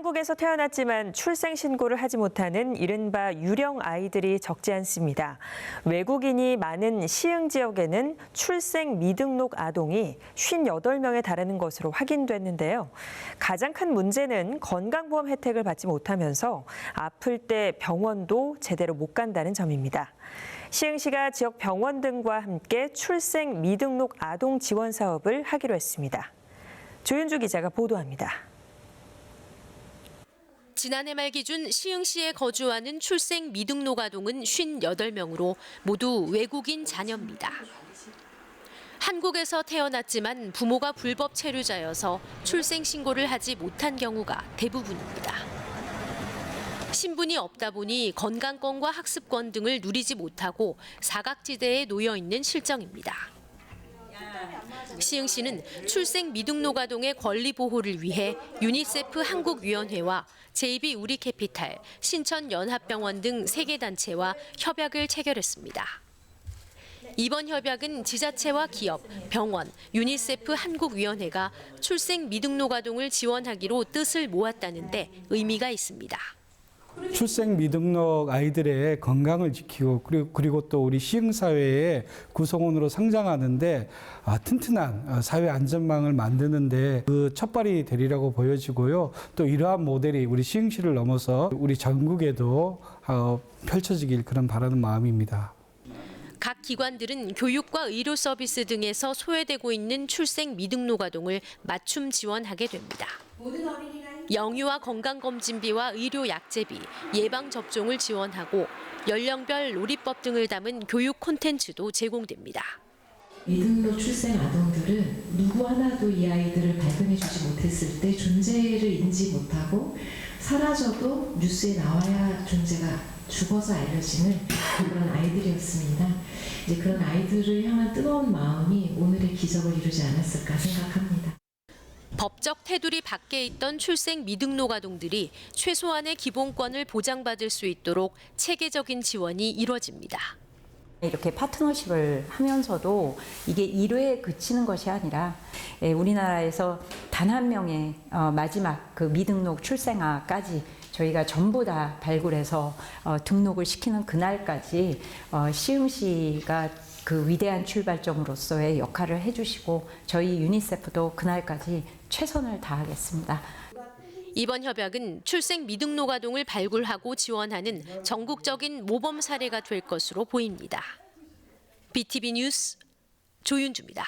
한국에서 태어났지만 출생 신고를 하지 못하는 이른바 유령 아이들이 적지 않습니다. 외국인이 많은 시흥 지역에는 출생 미등록 아동이 58명에 달하는 것으로 확인됐는데요. 가장 큰 문제는 건강보험 혜택을 받지 못하면서 아플 때 병원도 제대로 못 간다는 점입니다. 시흥시가 지역 병원 등과 함께 출생 미등록 아동 지원 사업을 하기로 했습니다. 조윤주 기자가 보도합니다. 지난해 말 기준 시흥시에 거주하는 출생 미등록 아동은 58명으로 모두 외국인 자녀입니다. 한국에서 태어났지만 부모가 불법 체류자여서 출생 신고를 하지 못한 경우가 대부분입니다. 신분이 없다 보니 건강권과 학습권 등을 누리지 못하고 사각지대에 놓여 있는 실정입니다. 시흥 시는 출생 미등록 아동의 권리 보호를 위해 유니세프 한국위원회와 JB 우리캐피탈, 신천연합병원 등세개 단체와 협약을 체결했습니다. 이번 협약은 지자체와 기업, 병원, 유니세프 한국위원회가 출생 미등록 아동을 지원하기로 뜻을 모았다는데 의미가 있습니다. 출생 미등록 아이들의 건강을 지키고 그리고, 또 우리 시흥 사회의 구성원으로 성장하는데 아, 튼튼한 아, 사회 안전망을 만드는데 그 첫발이 되리라고 보여지고요. 또 이러한 모델이 우리 시흥시를 넘어서 우리 전국에도 어, 펼쳐지길 그런 바라는 마음입니다. 각 기관들은 교육과 의료 서비스 등에서 소외되고 있는 출생 미등록 아동을 맞춤 지원하게 됩니다. 영유아 건강검진비와 의료 약제비, 예방 접종을 지원하고 연령별 놀이법 등을 담은 교육 콘텐츠도 제공됩니다. 미등록 출생 아동들은 누구 하나도 이 아이들을 발견해주지 못했을 때 존재를 인지 못하고 사라져도 뉴스에 나와야 존재가 죽어서 알려지는 그런 아이들이었습니다. 이제 그런 아이들을 향한 뜨거운 마음이 오늘의 기적을 이루지 않았을까 생각합니다. 법적 테두리 밖에 있던 출생 미등록 아동들이 최소한의 기본권을 보장받을 수 있도록 체계적인 지원이 이뤄집니다. 이렇게 파트너십을 하면서도 이게 1회에 그치는 것이 아니라 예, 우리나라에서 단 한 명의 어, 마지막 그 미등록 출생아까지 저희가 전부 다 발굴해서 어, 등록을 시키는 그날까지 어, 시흥시가 그 위대한 출발점으로서의 역할을 해주시고 저희 유니세프도 그날까지 최선을 다하겠습니다. 이번 협약은 출생 미등록 아동을 발굴하고 지원하는 전국적인 모범 사례가 될 것으로 보입니다. BTV 뉴스 조윤주입니다.